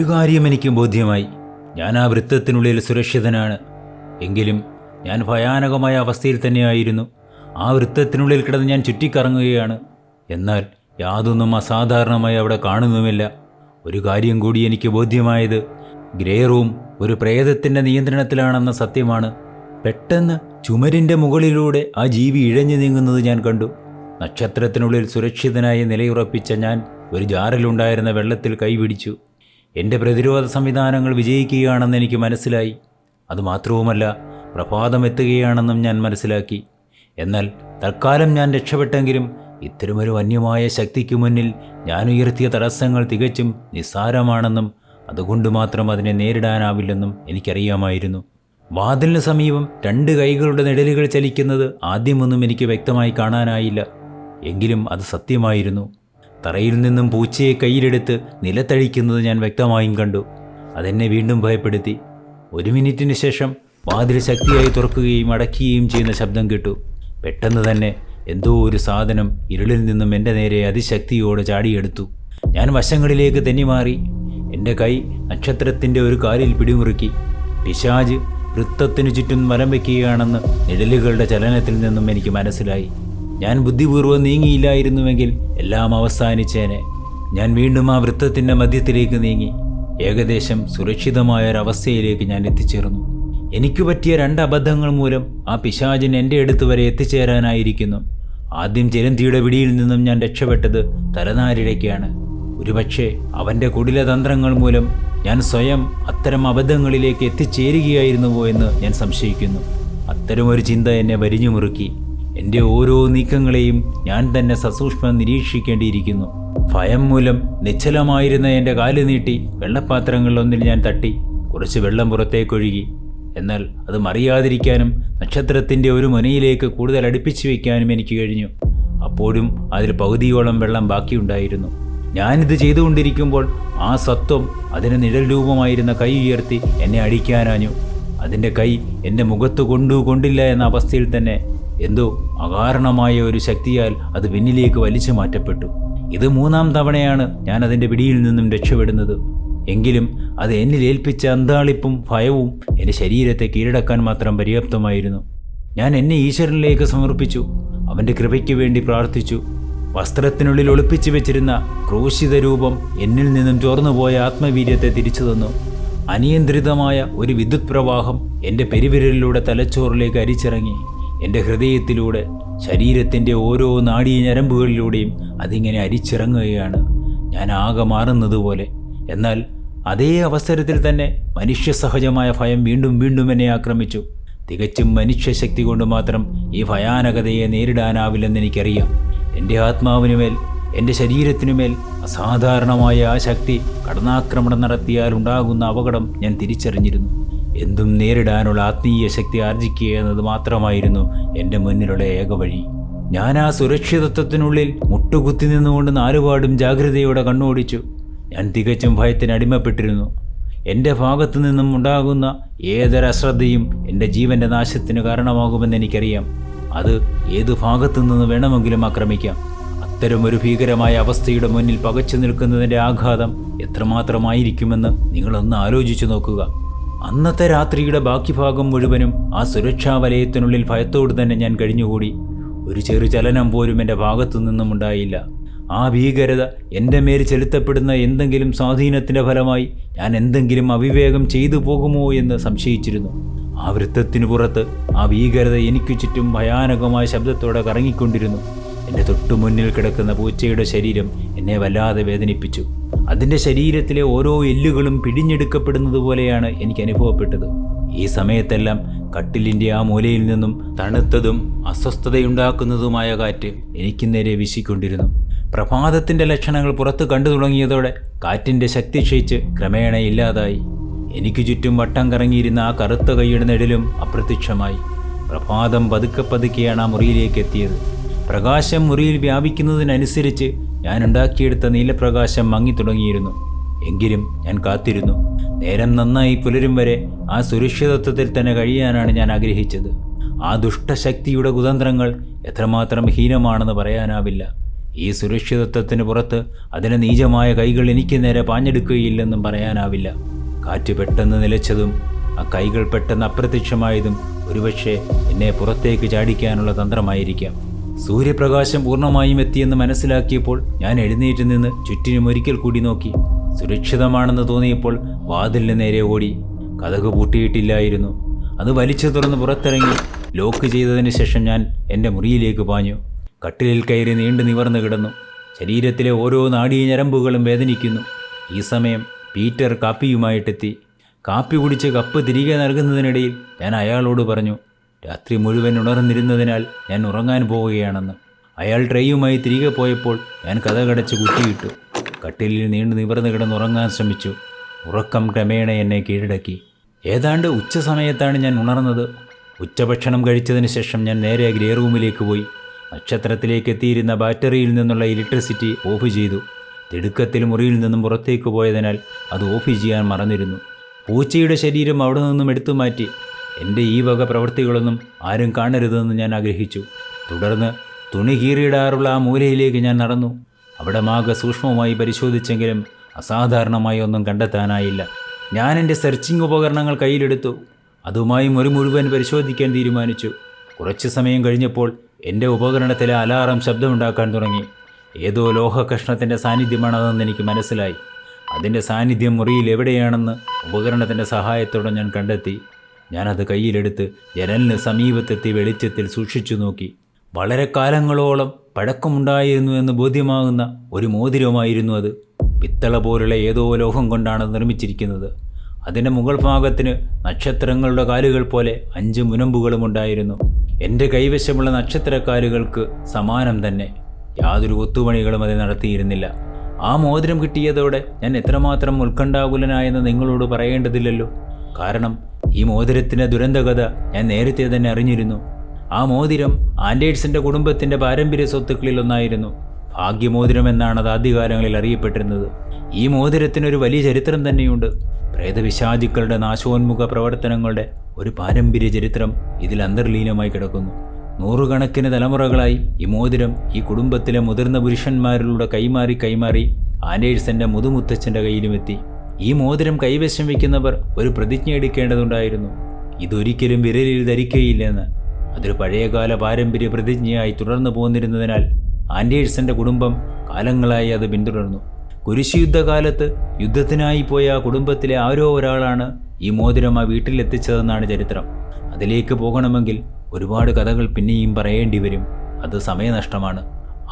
ഒരു കാര്യം എനിക്ക് ബോധ്യമായി. ഞാൻ ആ വൃത്തത്തിനുള്ളിൽ സുരക്ഷിതനാണ്. എങ്കിലും ഞാൻ ഭയാനകമായ അവസ്ഥയിൽ തന്നെയായിരുന്നു. ആ വൃത്തത്തിനുള്ളിൽ കിടന്ന് ഞാൻ ചുറ്റിക്കറങ്ങുകയാണ്. എന്നാൽ യാതൊന്നും അസാധാരണമായി അവിടെ കാണുന്നുമില്ല. ഒരു കാര്യം കൂടി എനിക്ക് ബോധ്യമായത് ഗ്രേ റൂം ഒരു പ്രേതത്തിന്റെ നിയന്ത്രണത്തിലാണെന്ന സത്യമാണ്. പെട്ടെന്ന് ചുമരിന്റെ മുകളിലൂടെ ആ ജീവി ഇഴഞ്ഞു നീങ്ങുന്നത് ഞാൻ കണ്ടു. നക്ഷത്രത്തിനുള്ളിൽ സുരക്ഷിതനായി നിലയുറപ്പിച്ച ഞാൻ ഒരു ജാറിലുണ്ടായിരുന്ന വെള്ളത്തിൽ കൈപിടിച്ചു. എന്റെ പ്രതിരോധ സംവിധാനങ്ങൾ വിജയിക്കുകയാണെന്ന് എനിക്ക് മനസ്സിലായി. അതുമാത്രവുമല്ല പ്രഭാതം എത്തുകയാണെന്നും ഞാൻ മനസ്സിലാക്കി. എന്നാൽ തൽക്കാലം ഞാൻ രക്ഷപ്പെട്ടെങ്കിലും ഇത്തരമൊരു വന്യമായ ശക്തിക്ക് മുന്നിൽ ഞാൻ ഉയർത്തിയ തടസ്സങ്ങൾ തികച്ചും നിസ്സാരമാണെന്നും അതുകൊണ്ട് മാത്രം അതിനെ നേരിടാനാവില്ലെന്നും എനിക്കറിയാമായിരുന്നു. വാതിലിന് സമീപം രണ്ട് കൈകളുടെ നിഴലുകൾ ചലിക്കുന്നത് ആദ്യമൊന്നും എനിക്ക് വ്യക്തമായി കാണാനായില്ല. എങ്കിലും അത് സത്യമായിരുന്നു. തറയിൽ നിന്നും പൂച്ചയെ കയ്യിലെടുത്ത് നിലത്തഴിക്കുന്നത് ഞാൻ വ്യക്തമായും കണ്ടു. അതെന്നെ വീണ്ടും ഭയപ്പെടുത്തി. ഒരു മിനിറ്റിന് ശേഷം വാതിൽ ശക്തിയായി തുറക്കുകയും അടയ്ക്കുകയും ചെയ്യുന്ന ശബ്ദം കേട്ടു. പെട്ടെന്ന് തന്നെ എന്തോ ഒരു സാധനം ഇരുളിൽ നിന്നും എന്റെ നേരെ അതിശക്തിയോടെ ചാടിയെടുത്തു. ഞാൻ വശങ്ങളിലേക്ക് തെന്നിമാറി. എന്റെ കൈ നക്ഷത്രത്തിന്റെ ഒരു കാലിൽ പിടിമുറുക്കി. പിശാജ് വൃത്തത്തിനു ചുറ്റും വലം വയ്ക്കുകയാണെന്ന് നിഴലുകളുടെ ചലനത്തിൽ നിന്നും എനിക്ക് മനസ്സിലായി. ഞാൻ ബുദ്ധിപൂർവം നീങ്ങിയില്ലായിരുന്നുവെങ്കിൽ എല്ലാം അവസാനിച്ചേനെ. ഞാൻ വീണ്ടും ആ വൃത്തത്തിന്റെ മധ്യത്തിലേക്ക് നീങ്ങി. ഏകദേശം സുരക്ഷിതമായ ഒരവസ്ഥയിലേക്ക് ഞാൻ എത്തിച്ചേർന്നു. എനിക്ക് പറ്റിയ രണ്ട് അബദ്ധങ്ങൾ മൂലം ആ പിശാചൻ എന്റെ അടുത്ത് വരെ എത്തിച്ചേരാനായിരിക്കുന്നു. ആദ്യം ചിരന്തിയുടെ പിടിയിൽ നിന്നും ഞാൻ രക്ഷപ്പെട്ടത് തലനാരിഴയ്ക്കാണ്. ഒരുപക്ഷെ അവന്റെ കുടിലതന്ത്രങ്ങൾ മൂലം ഞാൻ സ്വയം അത്തരം അബദ്ധങ്ങളിലേക്ക് എത്തിച്ചേരുകയായിരുന്നുവോ എന്ന് ഞാൻ സംശയിക്കുന്നു. അത്തരമൊരു ചിന്ത എന്നെ വരിഞ്ഞു മുറുക്കി എന്റെ ഓരോ നീക്കങ്ങളെയും ഞാൻ തന്നെ സസൂക്ഷ്മം നിരീക്ഷിക്കേണ്ടിയിരിക്കുന്നു. ഭയം മൂലം നിശ്ചലമായിരുന്ന എന്റെ കാൽ നീട്ടി വെള്ളപ്പാത്രങ്ങളിലൊന്നിൽ ഞാൻ തട്ടി കുറച്ച് വെള്ളം പുറത്തേക്കൊഴുകി. എന്നാൽ അത് മറിയാതിരിക്കാനും നക്ഷത്രത്തിന്റെ ഒരു മുനയിലേക്ക് കൂടുതൽ അടുപ്പിച്ചു വയ്ക്കാനും എനിക്ക് കഴിഞ്ഞു. അപ്പോഴും അതിൽ പകുതിയോളം വെള്ളം ബാക്കിയുണ്ടായിരുന്നു. ഞാനിത് ചെയ്തുകൊണ്ടിരിക്കുമ്പോൾ ആ സത്വം അതിന് നിഴൽ രൂപമായിരുന്ന കൈ ഉയർത്തി എന്നെ അടിക്കാനാഞ്ഞു. അതിന്റെ കൈ എന്റെ മുഖത്ത് കൊണ്ടു കൊണ്ടില്ല എന്ന അവസ്ഥയിൽ തന്നെ എന്തോ അകാരണമായ ഒരു ശക്തിയാൽ അത് പിന്നിലേക്ക് വലിച്ചു മാറ്റപ്പെട്ടു. ഇത് മൂന്നാം തവണയാണ് ഞാൻ അതിന്റെ പിടിയിൽ നിന്നും രക്ഷപ്പെടുന്നത്. എങ്കിലും അത് എന്നിൽ ഏൽപ്പിച്ച അന്താളിപ്പും ഭയവും എന്റെ ശരീരത്തെ കീഴടക്കാൻ മാത്രം പര്യാപ്തമായിരുന്നു. ഞാൻ എന്നെ ഈശ്വരനിലേക്ക് സമർപ്പിച്ചു. അവന്റെ കൃപയ്ക്ക് വേണ്ടി പ്രാർത്ഥിച്ചു. വസ്ത്രത്തിനുള്ളിൽ ഒളിപ്പിച്ചു വെച്ചിരുന്ന ക്രൂശിത രൂപം എന്നിൽ നിന്നും ചോർന്നുപോയ ആത്മവീര്യത്തെ തിരിച്ചു തന്നു. അനിയന്ത്രിതമായ ഒരു വിദ്യുത് പ്രവാഹം എന്റെ പെരുവിരലിലൂടെ തലച്ചോറിലേക്ക് അരിച്ചിറങ്ങി. എന്റെ ഹൃദയത്തിലൂടെ ശരീരത്തിന്റെ ഓരോ നാടീ ഞരമ്പുകളിലൂടെയും അതിങ്ങനെ അരിച്ചിറങ്ങുകയാണ്. ഞാൻ ആകെ മാറുന്നതുപോലെ. എന്നാൽ അതേ അവസരത്തിൽ തന്നെ മനുഷ്യസഹജമായ ഭയം വീണ്ടും വീണ്ടും എന്നെ ആക്രമിച്ചു. തികച്ചും മനുഷ്യശക്തി കൊണ്ട് മാത്രം ഈ ഭയാനകതയെ നേരിടാനാവില്ലെന്ന് എനിക്കറിയാം. എന്റെ ആത്മാവിനുമേൽ എന്റെ ശരീരത്തിനുമേൽ അസാധാരണമായ ആ ശക്തി കടന്നാക്രമണം നടത്തിയാൽ ഉണ്ടാകുന്ന അപകടം ഞാൻ തിരിച്ചറിഞ്ഞിരുന്നു. എന്തും നേരിടാനുള്ള ആത്മീയ ശക്തി ആർജിക്കുക എന്നത് മാത്രമായിരുന്നു എന്റെ മുന്നിലുള്ള ഏക വഴി. ഞാൻ ആ സുരക്ഷിതത്വത്തിനുള്ളിൽ മുട്ടുകുത്തി നിന്നുകൊണ്ട് നാലുപാടും ജാഗ്രതയോടെ കണ്ണോടിച്ചു. ഞാൻ തികച്ചും ഭയത്തിന് അടിമപ്പെട്ടിരുന്നു. എന്റെ ഭാഗത്തു നിന്നും ഉണ്ടാകുന്ന ഏതൊരു ഏതൊരശ്രദ്ധയും എന്റെ ജീവന്റെ നാശത്തിന് കാരണമാകുമെന്ന് എനിക്കറിയാം. അത് ഏത് ഭാഗത്തു നിന്ന് വേണമെങ്കിലും ആക്രമിക്കാം. അത്തരമൊരു ഭീകരമായ അവസ്ഥയുടെ മുന്നിൽ പകച്ചു നിൽക്കുന്നതിന്റെ ആഘാതം എത്രമാത്രമായിരിക്കുമെന്ന് നിങ്ങളൊന്ന് ആലോചിച്ചു നോക്കുക. അന്നത്തെ രാത്രിയുടെ ബാക്കി ഭാഗം മുഴുവനും ആ സുരക്ഷാ വലയത്തിനുള്ളിൽ ഭയത്തോട് തന്നെ ഞാൻ കഴിഞ്ഞുകൂടി. ഒരു ചെറു ചലനം പോലും എന്റെ ഭാഗത്തു നിന്നും ഉണ്ടായില്ല. ആ ഭീകരത എന്റെ മേൽ ചെലുത്തപ്പെടുന്ന എന്തെങ്കിലും സ്വാധീനത്തിന്റെ ഫലമായി ഞാൻ എന്തെങ്കിലും അവിവേകം ചെയ്തു പോകുമോ എന്ന് സംശയിച്ചിരുന്നു. ആ വൃത്തത്തിനു പുറത്ത് ആ ഭീകരത എനിക്കു ചുറ്റും ഭയാനകമായ ശബ്ദത്തോടെ കറങ്ങിക്കൊണ്ടിരുന്നു. എന്റെ തൊട്ടുമുന്നിൽ കിടക്കുന്ന പൂച്ചയുടെ ശരീരം എന്നെ വല്ലാതെ വേദനിപ്പിച്ചു. അതിന്റെ ശരീരത്തിലെ ഓരോ എല്ലുകളും പിടിഞ്ഞെടുക്കപ്പെടുന്നത് പോലെയാണ് എനിക്ക് അനുഭവപ്പെട്ടത്. ഈ സമയത്തെല്ലാം കട്ടിലിന്റെ ആ മൂലയിൽ നിന്നും തണുത്തതും അസ്വസ്ഥതയുണ്ടാക്കുന്നതുമായ കാറ്റ് എനിക്ക് നേരെ വീശിക്കൊണ്ടിരുന്നു. പ്രഭാതത്തിന്റെ ലക്ഷണങ്ങൾ പുറത്തു കണ്ടു തുടങ്ങിയതോടെ കാറ്റിന്റെ ശക്തി ക്ഷയിച്ച് ക്രമേണ ഇല്ലാതായി. എനിക്ക് ചുറ്റും വട്ടം കറങ്ങിയിരുന്ന ആ കറുത്ത കൈയുടെ നെടിലും അപ്രത്യക്ഷമായി. പ്രഭാതം പതുക്കെ പതുക്കെയാണ് ആ മുറിയിലേക്ക് എത്തിയത്. പ്രകാശം മുറിയിൽ വ്യാപിക്കുന്നതിനനുസരിച്ച് ഞാൻ ഉണ്ടാക്കിയെടുത്ത നീലപ്രകാശം മങ്ങി തുടങ്ങിയിരുന്നു. എങ്കിലും ഞാൻ കാത്തിരുന്നു. നേരം നന്നായി പുലരും വരെ ആ സുരക്ഷിതത്വത്തിൽ തന്നെ കഴിയാനാണ് ഞാൻ ആഗ്രഹിച്ചത്. ആ ദുഷ്ടശക്തിയുടെ കുതന്ത്രങ്ങൾ എത്രമാത്രം ഹീനമാണെന്ന് പറയാനാവില്ല. ഈ സുരക്ഷിതത്വത്തിന് പുറത്ത് അതിന് നീചമായ കൈകൾ എനിക്ക് നേരെ പാഞ്ഞെടുക്കുകയില്ലെന്നും പറയാനാവില്ല. കാറ്റ് പെട്ടെന്ന് നിലച്ചതും ആ കൈകൾ പെട്ടെന്ന് അപ്രത്യക്ഷമായതും ഒരുപക്ഷെ എന്നെ പുറത്തേക്ക് ചാടിക്കാനുള്ള തന്ത്രമായിരിക്കാം. സൂര്യപ്രകാശം പൂർണമായും എത്തിയെന്ന് മനസ്സിലാക്കിയപ്പോൾ ഞാൻ എഴുന്നേറ്റ് നിന്ന് ചുറ്റിനും ഒരിക്കൽ കൂടി നോക്കി. സുരക്ഷിതമാണെന്ന് തോന്നിയപ്പോൾ വാതിലിന് നേരെ ഓടി. കഥക് പൂട്ടിയിട്ടില്ലായിരുന്നു. അത് വലിച്ചു തുറന്ന് പുറത്തിറങ്ങി ലോക്ക് ചെയ്തതിന് ശേഷം ഞാൻ എന്റെ മുറിയിലേക്ക് പാഞ്ഞു. കട്ടിലിൽ കയറി നീണ്ടു നിവർന്നു കിടന്നു. ശരീരത്തിലെ ഓരോ നാടീ ഞരമ്പുകളും വേദനിക്കുന്നു. ഈ സമയം പീറ്റർ കാപ്പിയുമായിട്ടെത്തി. കാപ്പി കുടിച്ച് കപ്പ് തിരികെ നൽകുന്നതിനിടയിൽ ഞാൻ അയാളോട് പറഞ്ഞു രാത്രി മുഴുവൻ ഉണർന്നിരുന്നതിനാൽ ഞാൻ ഉറങ്ങാൻ പോവുകയാണെന്ന്. അയാൾ ട്രെയുമായി തിരികെ പോയപ്പോൾ ഞാൻ കഥകടച്ച് കുത്തിയിട്ടു. കട്ടിലിൽ നീണ്ടു നിവർന്ന് കിടന്നുറങ്ങാൻ ശ്രമിച്ചു. ഉറക്കം ക്രമേണ എന്നെ കീഴടക്കി. ഏതാണ്ട് ഉച്ച സമയത്താണ് ഞാൻ ഉണർന്നത്. ഉച്ചഭക്ഷണം കഴിച്ചതിന് ശേഷം ഞാൻ നേരെ ഗ്രേ റൂമിലേക്ക് പോയി. നക്ഷത്രത്തിലേക്ക് എത്തിയിരുന്ന ബാറ്ററിയിൽ നിന്നുള്ള ഇലക്ട്രിസിറ്റി ഓഫ് ചെയ്തു. തിടുക്കത്തിൽ മുറിയിൽ നിന്നും പുറത്തേക്ക് പോയതിനാൽ അത് ഓഫ് ചെയ്യാൻ മറന്നിരുന്നു. പൂച്ചയുടെ ശരീരം അവിടെ നിന്നും എടുത്തു മാറ്റി. എന്റെ ഈ വക പ്രവൃത്തികളൊന്നും ആരും കാണരുതെന്ന് ഞാൻ ആഗ്രഹിച്ചു. തുടർന്ന് തുണി കീറിയിടാറുള്ള ആ മൂലയിലേക്ക് ഞാൻ നടന്നു. അവിടെ മാകെ സൂക്ഷ്മമായി പരിശോധിച്ചെങ്കിലും അസാധാരണമായി ഒന്നും കണ്ടെത്താനായില്ല. ഞാൻ എന്റെ സെർച്ചിങ് ഉപകരണങ്ങൾ കയ്യിലെടുത്തു. അതുമായി ഒരു മുഴുവൻ പരിശോധിക്കാൻ തീരുമാനിച്ചു. കുറച്ച് സമയം കഴിഞ്ഞപ്പോൾ എന്റെ ഉപകരണത്തിലെ അലാറം ശബ്ദമുണ്ടാക്കാൻ തുടങ്ങി. ഏതോ ലോഹ കഷ്ണത്തിന്റെ സാന്നിധ്യമാണതെന്ന് എനിക്ക് മനസ്സിലായി. അതിന്റെ സാന്നിധ്യം മുറിയിൽ എവിടെയാണെന്ന് ഉപകരണത്തിന്റെ സഹായത്തോടെ ഞാൻ കണ്ടെത്തി. ഞാനത് കയ്യിലെടുത്ത് ജനലിന് സമീപത്തെത്തി വെളിച്ചത്തിൽ സൂക്ഷിച്ചു നോക്കി. വളരെ കാലങ്ങളോളം പഴക്കമുണ്ടായിരുന്നു എന്ന് ബോധ്യമാകുന്ന ഒരു മോതിരമായിരുന്നു അത്. പിത്തള പോലുള്ള ഏതോ ലോഹം കൊണ്ടാണ് നിർമ്മിച്ചിരിക്കുന്നത്. അതിന്റെ മുകൾ ഭാഗത്തിന് നക്ഷത്രങ്ങളുടെ കാലുകൾ പോലെ അഞ്ച് മുനമ്പുകളും ഉണ്ടായിരുന്നു. എന്റെ കൈവശമുള്ള നക്ഷത്രക്കാലുകൾക്ക് സമാനം തന്നെ. യാതൊരു ഒത്തുപണികളും അത് നടത്തിയിരുന്നില്ല. ആ മോതിരം കിട്ടിയതോടെ ഞാൻ എത്രമാത്രം ഉത്കണ്ഠാകുലനായെന്ന് നിങ്ങളോട് പറയേണ്ടതില്ലല്ലോ. കാരണം ഈ മോതിരത്തിന്റെ ദുരന്തകഥ ഞാൻ നേരത്തെ തന്നെ അറിഞ്ഞിരുന്നു. ആ മോതിരം ആൻഡേഴ്സിന്റെ കുടുംബത്തിന്റെ പാരമ്പര്യ സ്വത്തുക്കളിൽ ഒന്നായിരുന്നു. ഭാഗ്യമോതിരം എന്നാണ് അത് ആദ്യകാലങ്ങളിൽ അറിയപ്പെട്ടിരുന്നത്. ഈ മോതിരത്തിനൊരു വലിയ ചരിത്രം തന്നെയുണ്ട്. പ്രേതവിശാചുക്കളുടെ നാശോന്മുഖ പ്രവർത്തനങ്ങളുടെ ഒരു പാരമ്പര്യ ചരിത്രം ഇതിൽ അന്തർലീനമായി കിടക്കുന്നു. നൂറുകണക്കിന് തലമുറകളായി ഈ മോതിരം ഈ കുടുംബത്തിലെ മുതിർന്ന പുരുഷന്മാരിലൂടെ കൈമാറി കൈമാറി ആൻഡേഴ്സന്റെ മുതുമുത്തച്ഛന്റെ കയ്യിലുമെത്തി ഈ മോതിരം കൈവശം വയ്ക്കുന്നവർ ഒരു പ്രതിജ്ഞ എടുക്കേണ്ടതുണ്ടായിരുന്നു. ഇതൊരിക്കലും വിരലിൽ ധരിക്കുകയില്ലെന്ന് അതൊരു പഴയകാല പാരമ്പര്യ പ്രതിജ്ഞയായി തുടർന്നു പോന്നിരുന്നതിനാൽ ആൻഡേഴ്സന്റെ കുടുംബം കാലങ്ങളായി അത് പിന്തുടർന്നു. കുരിശുയുദ്ധകാലത്ത് യുദ്ധത്തിനായി പോയ ആ കുടുംബത്തിലെ ആരോ ഒരാളാണ് ഈ മോതിരം ആ വീട്ടിലെത്തിച്ചതെന്നാണ് ചരിത്രം. അതിലേക്ക് പോകണമെങ്കിൽ ഒരുപാട് കഥകൾ പിന്നെയും പറയേണ്ടി വരും. അത് സമയനഷ്ടമാണ്.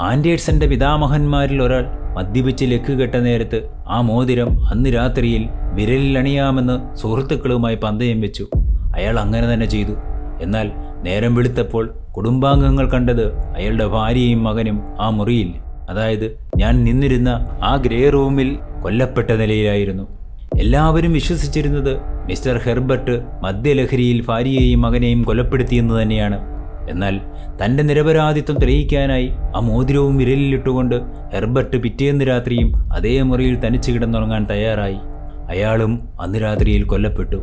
ആൻഡേഴ്സന്റെ പിതാമഹന്മാരിൽ ഒരാൾ മദ്യപിച്ച് ലക്ക് കെട്ട നേരത്ത് ആ മോതിരം അന്ന് രാത്രിയിൽ വിരലിലണിയാമെന്ന് സുഹൃത്തുക്കളുമായി പന്തയം വെച്ചു. അയാൾ അങ്ങനെ തന്നെ ചെയ്തു. എന്നാൽ നേരം വെളുത്തപ്പോൾ കുടുംബാംഗങ്ങൾ കണ്ടത് അയാളുടെ ഭാര്യയും മകനും ആ മുറിയിൽ. അതായത് ഞാൻ നിന്നിരുന്ന ആ ഗ്രേ റൂമിൽ കൊല്ലപ്പെട്ട നിലയിലായിരുന്നു. എല്ലാവരും വിശ്വസിച്ചിരുന്നത് മിസ്റ്റർ ഹെർബർട്ട് മദ്യലഹരിയിൽ ഭാര്യയെയും മകനെയും കൊലപ്പെടുത്തിയെന്ന് തന്നെയാണ്. എന്നാൽ തന്റെ നിരപരാധിത്വം തെളിയിക്കാനായി ആ മോതിരവും വിരലിലിട്ടുകൊണ്ട് ഹെർബർട്ട് പിറ്റേന്ന് രാത്രിയും അതേ മുറിയിൽ തനിച്ച് കിടന്നുറങ്ങാൻ തയ്യാറായി. അയാളും അന്ന് രാത്രിയിൽ കൊല്ലപ്പെട്ടു.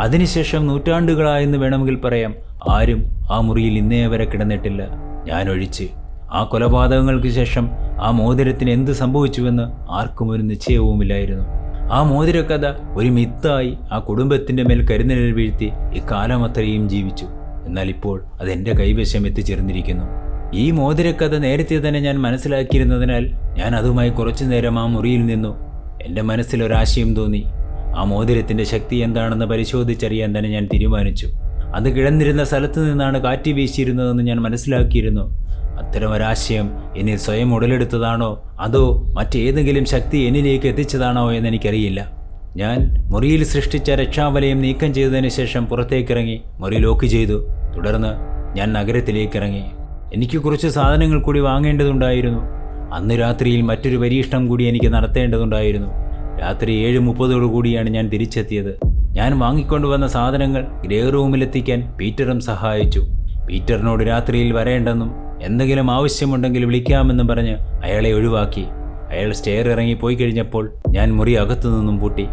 അതിനുശേഷം നൂറ്റാണ്ടുകളായെന്ന് വേണമെങ്കിൽ പറയാം. ആരും ആ മുറിയിൽ ഇന്നേ വരെ കിടന്നിട്ടില്ല. ഞാനൊഴിച്ച്. ആ കൊലപാതകങ്ങൾക്ക് ശേഷം ആ മോതിരത്തിന് എന്ത് സംഭവിച്ചുവെന്ന് ആർക്കും ഒരു നിശ്ചയവുമില്ലായിരുന്നു. ആ മോതിരക്കഥ ഒരു മിത്തായി ആ കുടുംബത്തിന്റെ മേൽ കരുനിഴൽ വീഴ്ത്തി ഇക്കാലം അത്രയും ജീവിച്ചു. എന്നാൽ ഇപ്പോൾ അത് എന്റെ കൈവശം എത്തിച്ചേർന്നിരിക്കുന്നു. ഈ മോതിരക്കഥ നേരത്തെ തന്നെ ഞാൻ മനസ്സിലാക്കിയിരുന്നതിനാൽ ഞാൻ അതുമായി കുറച്ചു നേരം ആ മുറിയിൽ നിന്നു. എന്റെ മനസ്സിലൊരാശയം തോന്നി. ആ മോതിരത്തിന്റെ ശക്തി എന്താണെന്ന് പരിശോധിച്ചറിയാൻ തന്നെ ഞാൻ തീരുമാനിച്ചു. അത് കിടന്നിരുന്ന സ്ഥലത്തു നിന്നാണ് കാറ്റ് വീശിയിരുന്നതെന്ന് ഞാൻ മനസ്സിലാക്കിയിരുന്നു. അത്തരം ഒരാശയം എന്നിൽ സ്വയം ഉടലെടുത്തതാണോ? അതോ മറ്റേതെങ്കിലും ശക്തി എന്നിലേക്ക് എത്തിച്ചതാണോ എന്ന് എനിക്കറിയില്ല. ഞാൻ മുറിയിൽ സൃഷ്ടിച്ച രക്ഷാവലയം നീക്കം ചെയ്തതിന് ശേഷം പുറത്തേക്കിറങ്ങി മുറി ലോക്ക് ചെയ്തു. തുടർന്ന് ഞാൻ നഗരത്തിലേക്ക് ഇറങ്ങി എനിക്ക് കുറച്ച് സാധനങ്ങൾ കൂടി വാങ്ങേണ്ടതുണ്ടായിരുന്നു. അന്ന് രാത്രിയിൽ മറ്റൊരു പരീക്ഷണം കൂടി എനിക്ക് നടത്തേണ്ടതുണ്ടായിരുന്നു. രാത്രി ഏഴ് മുപ്പതോടു കൂടിയാണ് ഞാൻ തിരിച്ചെത്തിയത്. ഞാൻ വാങ്ങിക്കൊണ്ടുവന്ന സാധനങ്ങൾ ഗ്രേ റൂമിലെത്തിക്കാൻ പീറ്ററും സഹായിച്ചു. പീറ്ററിനോട് രാത്രിയിൽ വരേണ്ടെന്നും എന്തെങ്കിലും ആവശ്യമുണ്ടെങ്കിൽ വിളിക്കാമെന്നും പറഞ്ഞ് അയാളെ ഒഴിവാക്കി. അയാൾ സ്റ്റെയർ ഇറങ്ങി പോയി കഴിഞ്ഞപ്പോൾ ഞാൻ മുറി അകത്തു നിന്നും പൂട്ടി.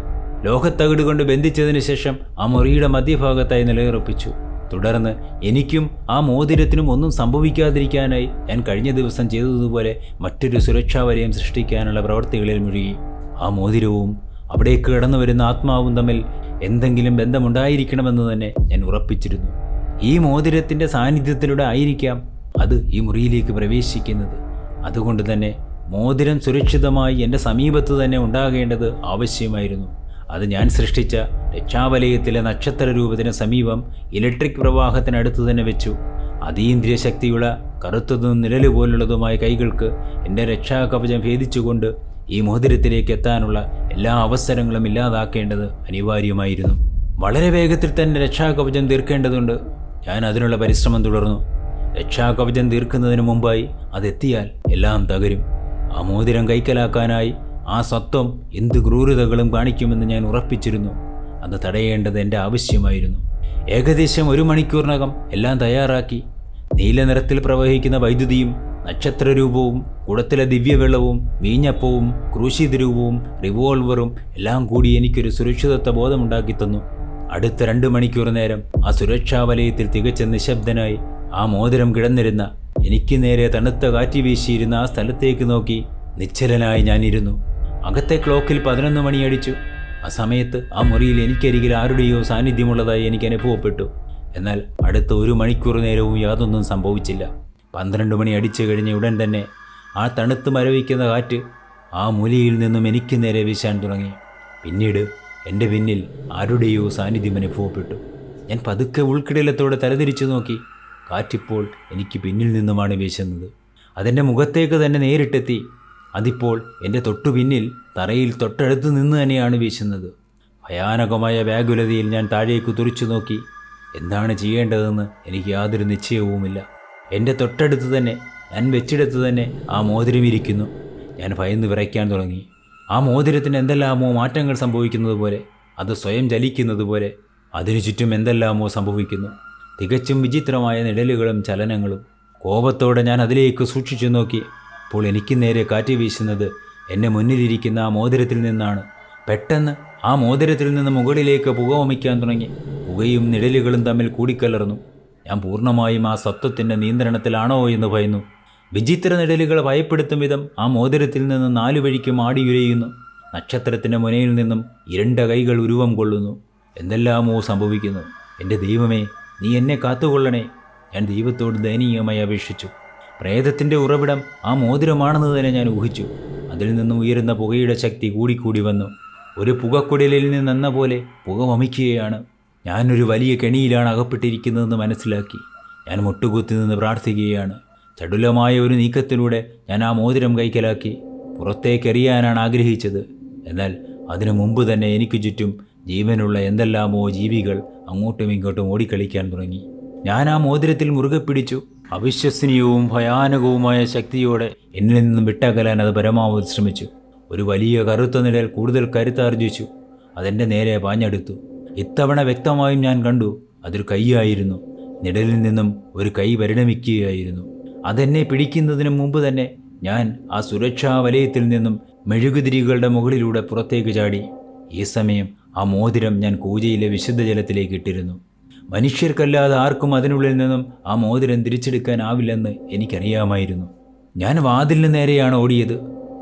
ലോഹത്തകിട് കൊണ്ട് ബന്ധിച്ചതിന് ശേഷം ആ മുറിയുടെ മധ്യഭാഗത്തായി നിലയുറപ്പിച്ചു. തുടർന്ന് എനിക്കും ആ മോതിരത്തിനും ഒന്നും സംഭവിക്കാതിരിക്കാനായി ഞാൻ കഴിഞ്ഞ ദിവസം ചെയ്തതുപോലെ മറ്റൊരു സുരക്ഷാ വലയം സൃഷ്ടിക്കാനുള്ള പ്രവർത്തികളിൽ മുഴുകി. ആ മോതിരവും അവിടേക്ക് കടന്നു വരുന്ന ആത്മാവും തമ്മിൽ എന്തെങ്കിലും ബന്ധമുണ്ടായിരിക്കണമെന്ന് തന്നെ ഞാൻ ഉറപ്പിച്ചിരുന്നു. ഈ മോതിരത്തിന്റെ സാന്നിധ്യത്തിലൂടെ ആയിരിക്കാം അത് ഈ മുറിയിലേക്ക് പ്രവേശിക്കുന്നത്. അതുകൊണ്ട് തന്നെ മോതിരം സുരക്ഷിതമായി എന്റെ സമീപത്ത് തന്നെ ഉണ്ടാകേണ്ടത് ആവശ്യമായിരുന്നു. അത് ഞാൻ സൃഷ്ടിച്ച രക്ഷാവലയത്തിലെ നക്ഷത്ര രൂപത്തിന് സമീപം ഇലക്ട്രിക് പ്രവാഹത്തിനടുത്ത് തന്നെ വെച്ചു. അതീന്ദ്രിയ ശക്തിയുള്ള കറുത്തതും നിഴൽ പോലുള്ളതുമായ കൈകൾക്ക് എന്റെ രക്ഷാകവചം ഭേദിച്ചുകൊണ്ട് ഈ മോതിരത്തിലേക്ക് എത്താനുള്ള എല്ലാ അവസരങ്ങളും ഇല്ലാതാക്കേണ്ടത് അനിവാര്യമായിരുന്നു. വളരെ വേഗത്തിൽ തന്നെ രക്ഷാകവചം തീർക്കേണ്ടതുണ്ട്. ഞാൻ അതിനുള്ള പരിശ്രമം തുടർന്നു. രക്ഷാകവചം തീർക്കുന്നതിന് മുമ്പായി അതെത്തിയാൽ എല്ലാം തകരും. ആ മോതിരം കൈക്കലാക്കാനായി ആ സത്വം എന്ത് ക്രൂരതകളും കാണിക്കുമെന്ന് ഞാൻ ഉറപ്പിച്ചിരുന്നു. അത് തടയേണ്ടത് എന്റെ ആവശ്യമായിരുന്നു. ഏകദേശം ഒരു മണിക്കൂറിനകം എല്ലാം തയ്യാറാക്കി. നീലനിറത്തിൽ പ്രവഹിക്കുന്ന വൈദ്യുതിയും നക്ഷത്രരൂപവും കുടത്തിലെ ദിവ്യവെള്ളവും വീഞ്ഞപ്പവും ക്രൂശിത രൂപവും റിവോൾവറും എല്ലാം കൂടി എനിക്കൊരു സുരക്ഷിതത്വ ബോധമുണ്ടാക്കി തന്നു. അടുത്ത രണ്ട് മണിക്കൂർ നേരം ആ സുരക്ഷാ വലയത്തിൽ തികച്ച നിശബ്ദനായി ആ മോതിരം കിടന്നിരുന്ന എനിക്ക് നേരെ തണുത്ത കാറ്റ് വീശിയിരുന്ന ആ സ്ഥലത്തേക്ക് നോക്കി നിശ്ചലനായി ഞാനിരുന്നു. അകത്തെ ക്ലോക്കിൽ പതിനൊന്ന് മണിയടിച്ചു. ആ സമയത്ത് ആ മുറിയിൽ എനിക്കരികിൽ ആരുടെയോ സാന്നിധ്യമുള്ളതായി എനിക്ക് അനുഭവപ്പെട്ടു. എന്നാൽ അടുത്ത ഒരു മണിക്കൂർ നേരവും യാതൊന്നും സംഭവിച്ചില്ല. പന്ത്രണ്ട് മണി അടിച്ചു കഴിഞ്ഞ ഉടൻ തന്നെ ആ തണുത്ത് മരവിക്കുന്ന കാറ്റ് ആ മുലിയിൽ നിന്നും എനിക്ക് നേരെ വീശാൻ തുടങ്ങി. പിന്നീട് എന്റെ പിന്നിൽ ആരുടെയോ സാന്നിധ്യം അനുഭവപ്പെട്ടു. ഞാൻ പതുക്കെ ഉൾക്കിടലത്തോടെ തലതിരിച്ചു നോക്കി. കാറ്റിപ്പോൾ എനിക്ക് പിന്നിൽ നിന്നുമാണ് വീശുന്നത്. അതെന്റെ മുഖത്തേക്ക് തന്നെ നേരിട്ടെത്തി. അതിപ്പോൾ എന്റെ തൊട്ടു പിന്നിൽ തറയിൽ തൊട്ടടുത്ത് നിന്ന് തന്നെയാണ് വീശുന്നത്. ഭയാനകമായ വ്യാകുലതയിൽ ഞാൻ താഴേക്ക് തുറിച്ചു നോക്കി. എന്താണ് ചെയ്യേണ്ടതെന്ന് എനിക്ക് യാതൊരു നിശ്ചയവുമില്ല. എന്റെ തൊട്ടടുത്ത് തന്നെ ഞാൻ വെച്ചിടത്ത് തന്നെ ആ മോതിരം ഇരിക്കുന്നു. ഞാൻ ഭയന്ന് വിറയ്ക്കാൻ തുടങ്ങി. ആ മോതിരത്തിന് എന്തെല്ലാമോ മാറ്റങ്ങൾ സംഭവിക്കുന്നത് പോലെ അത് സ്വയം ചലിക്കുന്നത് പോലെ അതിനു ചുറ്റും എന്തെല്ലാമോ സംഭവിക്കുന്നു. തികച്ചും വിചിത്രമായ നിഴലുകളും ചലനങ്ങളും. കോപത്തോടെ ഞാൻ അതിലേക്ക് സൂക്ഷിച്ചു നോക്കി. അപ്പോൾ എനിക്ക് നേരെ കാറ്റ് വീശുന്നത് എന്നെ മുന്നിലിരിക്കുന്ന ആ മോതിരത്തിൽ നിന്നാണ്. പെട്ടെന്ന് ആ മോതിരത്തിൽ നിന്ന് മുകളിലേക്ക് പുക വമിക്കാൻ തുടങ്ങി. പുകയും നിഴലുകളും തമ്മിൽ കൂടിക്കലർന്നു. ഞാൻ പൂർണമായും ആ സത്വത്തിന്റെ നിയന്ത്രണത്തിലാണോ എന്ന് ഭയന്നു. വിചിത്ര നിഴലുകൾ ഭയപ്പെടുത്തും വിധം ആ മോതിരത്തിൽ നിന്ന് നാലു വഴിക്കും ആടിയുരയുന്നു. നക്ഷത്രത്തിന്റെ മുനയിൽ നിന്നും ഇരണ്ട കൈകൾ ഉരുവം കൊള്ളുന്നു. എന്തെല്ലാമോ സംഭവിക്കുന്നു. എന്റെ ദൈവമേ നീ എന്നെ കാത്തുകൊള്ളണേ. ഞാൻ ദൈവത്തോട് ദയനീയമായി അപേക്ഷിച്ചു. പ്രേതത്തിന്റെ ഉറവിടം ആ മോതിരമാണെന്ന് തന്നെ ഞാൻ ഊഹിച്ചു. അതിൽ നിന്നും ഉയരുന്ന പുകയുടെ ശക്തി കൂടിക്കൂടി വന്നു. ഒരു പുകക്കുടലിൽ നിന്നെന്ന പോലെ പുക വമിക്കുകയാണ്. ഞാനൊരു വലിയ കെണിയിലാണ് അകപ്പെട്ടിരിക്കുന്നതെന്ന് മനസ്സിലാക്കി. ഞാൻ മുട്ടുകുത്തി നിന്ന് പ്രാർത്ഥിക്കുകയാണ്. ചടുലമായ ഒരു നീക്കത്തിലൂടെ ഞാൻ ആ മോതിരം കൈക്കലാക്കി. പുറത്തേക്കെറിയാനാണ് ആഗ്രഹിച്ചത്. എന്നാൽ അതിനു മുമ്പ് തന്നെ എനിക്ക് ചുറ്റും ജീവനുള്ള എന്തെല്ലാമോ ജീവികൾ അങ്ങോട്ടും ഇങ്ങോട്ടും ഓടിക്കളിക്കാൻ തുടങ്ങി. ഞാൻ ആ മോതിരത്തിൽ മുറുകെ പിടിച്ചു. അവിശ്വസനീയവും ഭയാനകവുമായ ശക്തിയോടെ എന്നിൽ നിന്നും വിട്ടകലാൻ അത് പരമാവധി ശ്രമിച്ചു. ഒരു വലിയ കറുത്ത നിഴൽ കൂടുതൽ കരുത്താർജിച്ചു. അതെന്റെ നേരെ പാഞ്ഞെടുത്തു. ഇത്തവണ വ്യക്തമായും ഞാൻ കണ്ടു അതൊരു കൈയായിരുന്നു. നിഴലിൽ നിന്നും ഒരു കൈ പരിണമിക്കുകയായിരുന്നു. അതെന്നെ പിടിക്കുന്നതിന് മുമ്പ് തന്നെ ഞാൻ ആ സുരക്ഷാ വലയത്തിൽ നിന്നും മെഴുകുതിരികളുടെ മുകളിലൂടെ പുറത്തേക്ക് ചാടി. ഈ സമയം ആ മോതിരം ഞാൻ കൂജയിലെ വിശുദ്ധ ജലത്തിലേക്ക് ഇട്ടിരുന്നു. മനുഷ്യർക്കല്ലാതെ ആർക്കും അതിനുള്ളിൽ നിന്നും ആ മോതിരം തിരിച്ചെടുക്കാനാവില്ലെന്ന് എനിക്കറിയാമായിരുന്നു. ഞാൻ വാതിലിന് നേരെയാണ് ഓടിയത്.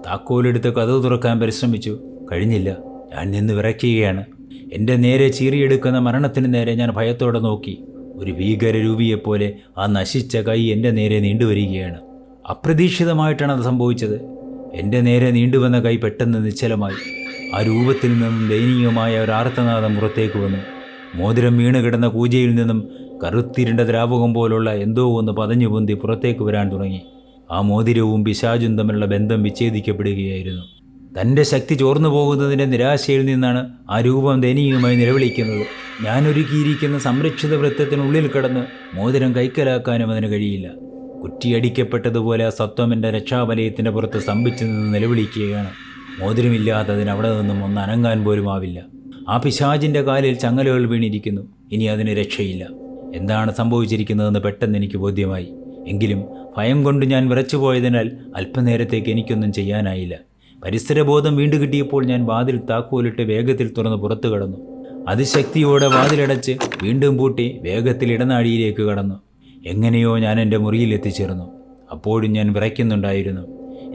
താക്കോലെടുത്ത് കഥവ് തുറക്കാൻ പരിശ്രമിച്ചു. കഴിഞ്ഞില്ല. ഞാൻ നിന്ന് വിറയ്ക്കുകയാണ്. എന്റെ നേരെ ചീറിയെടുക്കുന്ന മരണത്തിന് നേരെ ഞാൻ ഭയത്തോടെ നോക്കി. ഒരു ഭീകരരൂപിയെപ്പോലെ ആ നശിച്ച കൈ എന്റെ നേരെ നീണ്ടുവരികയാണ്. അപ്രതീക്ഷിതമായിട്ടാണ് അത് സംഭവിച്ചത്. എന്റെ നേരെ നീണ്ടുവന്ന കൈ പെട്ടെന്ന് നിശ്ചലമായി. ആ രൂപത്തിൽ നിന്നും ദയനീയമായ ഒരു ആർത്തനാദം പുറത്തേക്ക് വന്നു. മോതിരം വീണ് കിടന്ന കൂജയിൽ നിന്നും കറുത്തിരുണ്ട ദ്രാവകം പോലുള്ള എന്തോ ഒന്ന് പതഞ്ഞു പൊന്തി പുറത്തേക്ക് വരാൻ തുടങ്ങി. ആ മോതിരവും പിശാചും തമ്മിലുള്ള ബന്ധം വിച്ഛേദിക്കപ്പെടുകയായിരുന്നു. തന്റെ ശക്തി ചോർന്നു പോകുന്നതിന്റെ നിരാശയിൽ നിന്നാണ് ആ രൂപം ദയനീയമായി നിലവിളിക്കുന്നത്. ഞാനൊരുക്കിയിരിക്കുന്ന സംരക്ഷിത വൃത്തത്തിനുള്ളിൽ കടന്ന് മോതിരം കൈക്കലാക്കാനും അതിന് കഴിയില്ല. കുറ്റിയടിക്കപ്പെട്ടതുപോലെ ആ സത്വം എന്റെ രക്ഷാവലയത്തിന്റെ പുറത്ത് സ്തംഭിച്ചു നിന്ന് നിലവിളിക്കുകയാണ്. മോതിരമില്ലാത്തതിന് അവിടെ നിന്നും ഒന്ന് അനങ്ങാൻ പോലും ആവില്ല. ആ പിശാചിന്റെ കാലിൽ ചങ്ങലകൾ വീണിരിക്കുന്നു. ഇനി അതിന് രക്ഷയില്ല. എന്താണ് സംഭവിച്ചിരിക്കുന്നതെന്ന് പെട്ടെന്ന് എനിക്ക് ബോധ്യമായി. എങ്കിലും ഭയം കൊണ്ട് ഞാൻ വിറച്ചുപോയതിനാൽ അല്പനേരത്തേക്ക് എനിക്കൊന്നും ചെയ്യാനായില്ല. പരിസരബോധം വീണ്ടു കിട്ടിയപ്പോൾ ഞാൻ വാതിൽ താക്കോലിട്ട് വേഗത്തിൽ തുറന്ന് പുറത്തു കടന്നു. അതിശക്തിയോടെ വാതിലടച്ച് വീണ്ടും പൂട്ടി വേഗത്തിൽ ഇടനാഴിയിലേക്ക് കടന്നു. എങ്ങനെയോ ഞാൻ എന്റെ മുറിയിൽ എത്തിച്ചേർന്നു. അപ്പോഴും ഞാൻ വിറയ്ക്കുന്നുണ്ടായിരുന്നു.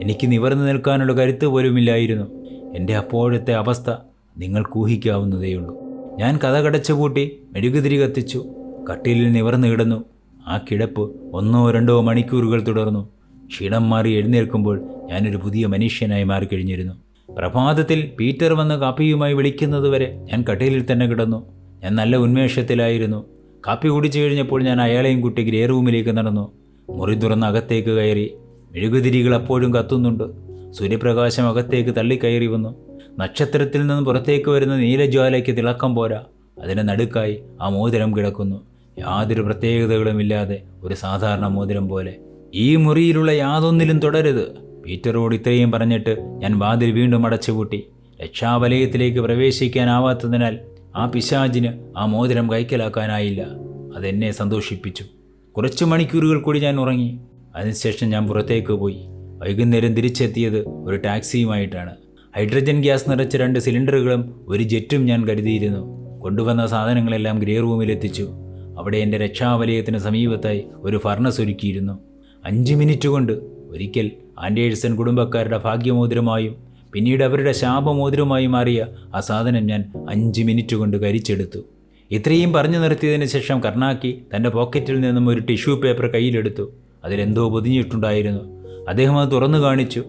എനിക്ക് നിവർന്നു നിൽക്കാനുള്ള കരുത്ത് പോലുമില്ലായിരുന്നു. എന്റെ അപ്പോഴത്തെ അവസ്ഥ നിങ്ങൾക്ക് ഊഹിക്കാവുന്നതേയുള്ളൂ. ഞാൻ കഥ കടച്ചു പൂട്ടി മെഴുകുതിരി കത്തിച്ചു. കട്ടിലിൽ നിവർന്നു കിടന്നു. ആ കിടപ്പ് ഒന്നോ രണ്ടോ മണിക്കൂറുകൾ തുടർന്നു. ക്ഷീണം മാറി എഴുന്നേൽക്കുമ്പോൾ ഞാനൊരു പുതിയ മനുഷ്യനായി മാറിക്കഴിഞ്ഞിരുന്നു. പ്രഭാതത്തിൽ പീറ്റർ വന്ന് കാപ്പിയുമായി വിളിക്കുന്നതുവരെ ഞാൻ കട്ടിലിൽ തന്നെ കിടന്നു. ഞാൻ നല്ല ഉന്മേഷത്തിലായിരുന്നു. കാപ്പി കുടിച്ചു കഴിഞ്ഞപ്പോൾ ഞാൻ അയാളെയും കുട്ടി ഗ്രേ റൂമിലേക്ക് നടന്നു. മുറി തുറന്ന് അകത്തേക്ക് കയറി. മെഴുകുതിരികൾ അപ്പോഴും കത്തുന്നുണ്ട്. സൂര്യപ്രകാശം അകത്തേക്ക് തള്ളിക്കയറി വന്നു. നക്ഷത്രത്തിൽ നിന്ന് പുറത്തേക്ക് വരുന്ന നീലജ്വാലയ്ക്ക് തിളക്കം പോരാ. അതിന് നടുക്കായി ആ മോതിരം കിടക്കുന്നു. യാതൊരു പ്രത്യേകതകളുമില്ലാതെ ഒരു സാധാരണ മോതിരം പോലെ. ഈ മുറിയിലുള്ള യാതൊന്നിലും തുടരുത് പീറ്ററോട് ഇത്രയും പറഞ്ഞിട്ട് ഞാൻ വാതിൽ വീണ്ടും അടച്ചുപൂട്ടി. രക്ഷാവലയത്തിലേക്ക് പ്രവേശിക്കാനാവാത്തതിനാൽ ആ പിശാചിന് ആ മോതിരം കൈക്കലാക്കാനായില്ല. അതെന്നെ സന്തോഷിപ്പിച്ചു. കുറച്ച് മണിക്കൂറുകൾ കൂടി ഞാൻ ഉറങ്ങി. അതിനുശേഷം ഞാൻ പുറത്തേക്ക് പോയി. വൈകുന്നേരം തിരിച്ചെത്തിയത് ഒരു ടാക്സിയുമായിട്ടാണ്. ഹൈഡ്രജൻ ഗ്യാസ് നിറച്ച രണ്ട് സിലിണ്ടറുകളും ഒരു ജെറ്റും ഞാൻ കരുതിയിരുന്നു. കൊണ്ടുവന്ന സാധനങ്ങളെല്ലാം ഗ്രേ റൂമിലെത്തിച്ചു അവിടെ എന്റെ രക്ഷാവലയത്തിന് സമീപത്തായി ഒരു ഫർണസ് ഒരുക്കിയിരുന്നു. അഞ്ച് മിനിറ്റ് കൊണ്ട് ഒരിക്കൽ ആൻഡേഴ്സൺ കുടുംബക്കാരുടെ ഭാഗ്യമോതിരമായും പിന്നീട് അവരുടെ ശാപമോതിരമായും മാറിയ ആ സാധനം ഞാൻ അഞ്ച് മിനിറ്റ് കൊണ്ട് കരിച്ചെടുത്തു. ഇത്രയും പറഞ്ഞു നിർത്തിയതിന് ശേഷം കർണാക്കി തന്റെ പോക്കറ്റിൽ നിന്നും ഒരു ടിഷ്യൂ പേപ്പർ കയ്യിലെടുത്തു. അതിലെന്തോ പൊതിഞ്ഞിട്ടുണ്ടായിരുന്നു. അദ്ദേഹം അത് തുറന്നു കാണിച്ചു.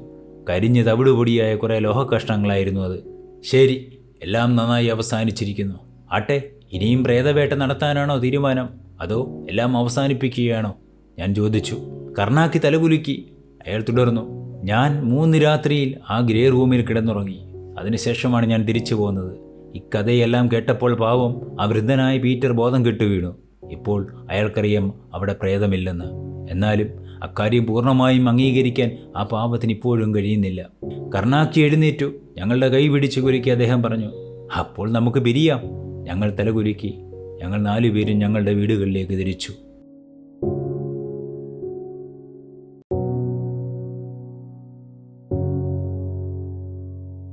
കരിഞ്ഞ് തവിടുപൊടിയായ കുറേ ലോഹക്കഷ്ണങ്ങളായിരുന്നു അത്. ശരി എല്ലാം നന്നായി അവസാനിച്ചിരിക്കുന്നു. ആട്ടെ ഇനിയും പ്രേതവേട്ട നടത്താനാണോ തീരുമാനം? അതോ എല്ലാം അവസാനിപ്പിക്കുകയാണോ? ഞാൻ ചോദിച്ചു. കർണാക്കി തലകുലുക്കി. അയാൾ തുടർന്നു. ഞാൻ മൂന്ന് രാത്രിയിൽ ആ ഗ്രേ റൂമിൽ കിടന്നുറങ്ങി. അതിനുശേഷമാണ് ഞാൻ തിരിച്ചു പോകുന്നത് ഇക്കഥയെല്ലാം കേട്ടപ്പോൾ പാവം ആ വൃദ്ധനായ പീറ്റർ ബോധം കെട്ടു വീണു ഇപ്പോൾ അയാൾക്കറിയാം അവിടെ പ്രേതമില്ലെന്ന്. എന്നാലും അക്കാര്യം പൂർണമായും അംഗീകരിക്കാൻ ആ പാപത്തിന് ഇപ്പോഴും കഴിയുന്നില്ല. കർണാക്കി എഴുന്നേറ്റു. ഞങ്ങളുടെ കൈ പിടിച്ചു കുരുക്കി അദ്ദേഹം പറഞ്ഞു അപ്പോൾ നമുക്ക് പിരിയാം. ഞങ്ങൾ തലകുരുക്കി. ഞങ്ങൾ നാലുപേരും ഞങ്ങളുടെ വീടുകളിലേക്ക് തിരിച്ചു.